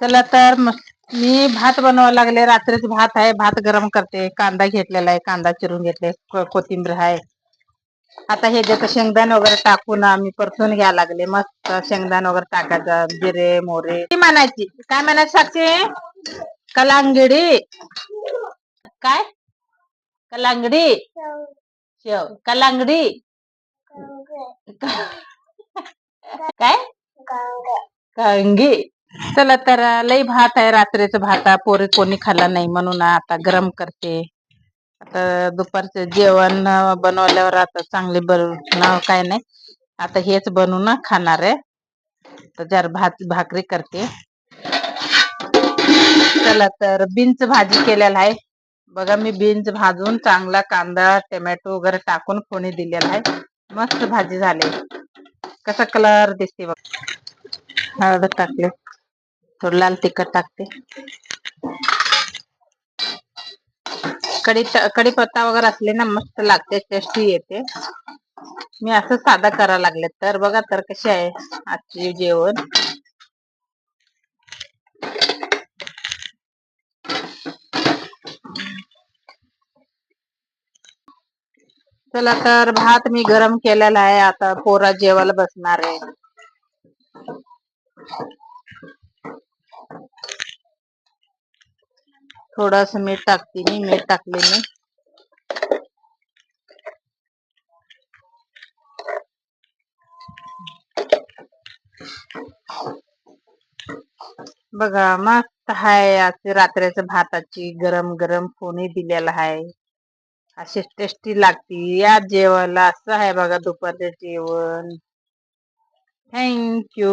चला तर म- मी भात बनवायला लागले. रात्रीच भात आहे. भात गरम करते. कांदा घेतलेला आहे. कांदा चिरून घेतले. कोथिंबीर आहे. आता हे जे शेंगदाणे वगैरे टाकून आम्ही परतून घ्यायला लागले. मस्त शेंगदाणे वगैरे टाकायचं. जिरे मोरे ती म्हणायची. काय म्हणायची साक्षी? कलांगडी. काय? कलांगडी. शेव. कलांगडी. काय? कंगी चला तर लई भात आहे रात्रीचं भात. आहे, पोरी कोणी खाल्ला नाही म्हणून आता गरम करते. आता दुपारचं जेवण बनवल्यावर आता चांगले बनव काय नाही. आता हेच बनवून खाणार आहे. तर जर भात भाकरी करते. चला तर बीन्स भाजी केलेला आहे. बघा मी बीन्स भाजून चांगला कांदा टोमॅटो वगैरे टाकून फोणी दिलेला आहे. मस्त भाजी झाली. कसा कलर दिसते बघ. हळद टाकले. थोडं लाल तिखट टाकते. कढी कढीपत्ता वगैरे असले ना मस्त लागते टेस्टी येते. मी असं साधा करायला लागले तर बघा तर कसे आहे आजची जेवण. चला तर भात मी गरम केलेला आहे आता पोरा जेवायला बसणार आहे. थोडस मीठ टाकते मी मीठ टाकले मी. बघा मस्त हाय आज रात्रीच्या भाताची गरम गरम फोणी दिलेला हाय. अशी टेस्टी लागती. या जेवणाला असं आहे बघा दुपारचं जेवण. थँक्यू